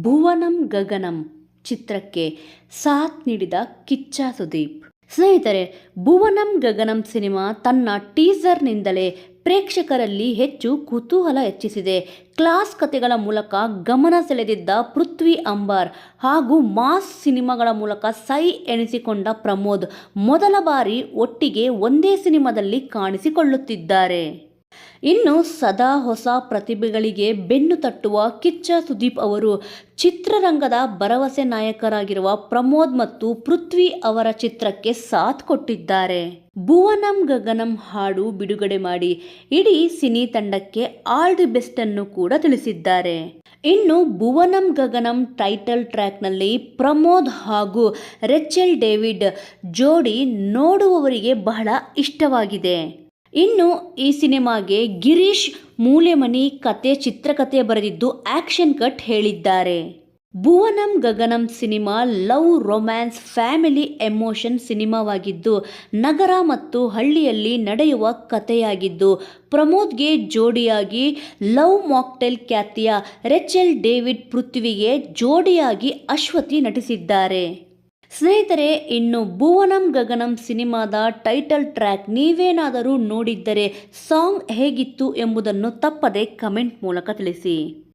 ಭುವನಂ ಗಗನಂ ಚಿತ್ರಕ್ಕೆ ಸಾಥ್ ನೀಡಿದ ಕಿಚ್ಚ ಸುದೀಪ್. ಸ್ನೇಹಿತರೆ, ಭುವನಂ ಗಗನಂ ಸಿನಿಮಾ ತನ್ನ ಟೀಸರ್ನಿಂದಲೇ ಪ್ರೇಕ್ಷಕರಲ್ಲಿ ಹೆಚ್ಚು ಕುತೂಹಲ ಹೆಚ್ಚಿಸಿದೆ. ಕ್ಲಾಸ್ ಕಥೆಗಳ ಮೂಲಕ ಗಮನ ಸೆಳೆದಿದ್ದ ಪೃಥ್ವಿ ಅಂಬಾರ್ ಹಾಗೂ ಮಾಸ್ ಸಿನಿಮಾಗಳ ಮೂಲಕ ಸೈ ಎನಿಸಿಕೊಂಡ ಪ್ರಮೋದ್ ಮೊದಲ ಬಾರಿ ಒಟ್ಟಿಗೆ ಒಂದೇ ಸಿನಿಮಾದಲ್ಲಿ ಕಾಣಿಸಿಕೊಳ್ಳುತ್ತಿದ್ದಾರೆ. ಇನ್ನು ಸದಾ ಹೊಸ ಪ್ರತಿಭೆಗಳಿಗೆ ಬೆನ್ನು ತಟ್ಟುವ ಕಿಚ್ಚ ಸುದೀಪ್ ಅವರು ಚಿತ್ರರಂಗದ ಭರವಸೆ ನಾಯಕರಾಗಿರುವ ಪ್ರಮೋದ್ ಮತ್ತು ಪೃಥ್ವಿ ಅವರ ಚಿತ್ರಕ್ಕೆ ಸಾಥ್ ಕೊಟ್ಟಿದ್ದಾರೆ. ಭುವನಂ ಗಗನಂ ಹಾಡು ಬಿಡುಗಡೆ ಮಾಡಿ ಇಡೀ ಸಿನಿ ತಂಡಕ್ಕೆ ಆಲ್ ದಿ ಬೆಸ್ಟ್ ಅನ್ನು ಕೂಡ ತಿಳಿಸಿದ್ದಾರೆ. ಇನ್ನು ಭುವನಂ ಗಗನಂ ಟೈಟಲ್ ಟ್ರ್ಯಾಕ್ನಲ್ಲಿ ಪ್ರಮೋದ್ ಹಾಗೂ ರೆಚೆಲ್ ಡೇವಿಡ್ ಜೋಡಿ ನೋಡುವವರಿಗೆ ಬಹಳ ಇಷ್ಟವಾಗಿದೆ. ಇನ್ನು ಈ ಸಿನಿಮಾಗೆ ಗಿರೀಶ್ ಮೂಲೆಮನಿ ಕತೆ ಚಿತ್ರಕಥೆ ಬರೆದಿದ್ದು ಆಕ್ಷನ್ ಕಟ್ ಹೇಳಿದ್ದಾರೆ. Bhuvanam Gaganam cinema love romance family emotion ಸಿನಿಮಾವಾಗಿದ್ದು, ನಗರ ಮತ್ತು ಹಳ್ಳಿಯಲ್ಲಿ ನಡೆಯುವ ಕಥೆಯಾಗಿದ್ದು, ಪ್ರಮೋದ್ಗೆ ಜೋಡಿಯಾಗಿ ಲವ್ ಮಾಕ್ಟೆಲ್ ಖ್ಯಾತಿಯ ರೆಚೆಲ್ ಡೇವಿಡ್ ಪೃಥ್ವಿಗೆ ಜೋಡಿಯಾಗಿ ಅಶ್ವತಿ ನಟಿಸಿದ್ದಾರೆ. ಸ್ನೇಹಿತರೆ, ಇನ್ನು ಭುವನಂ ಗಗನಂ ಸಿನಿಮಾದ ಟೈಟಲ್ ಟ್ರ್ಯಾಕ್ ನೀವೇನಾದರೂ ನೋಡಿದ್ದರೆ ಸಾಂಗ್ ಹೇಗಿತ್ತು ಎಂಬುದನ್ನು ತಪ್ಪದೆ ಕಮೆಂಟ್ ಮೂಲಕ ತಿಳಿಸಿ.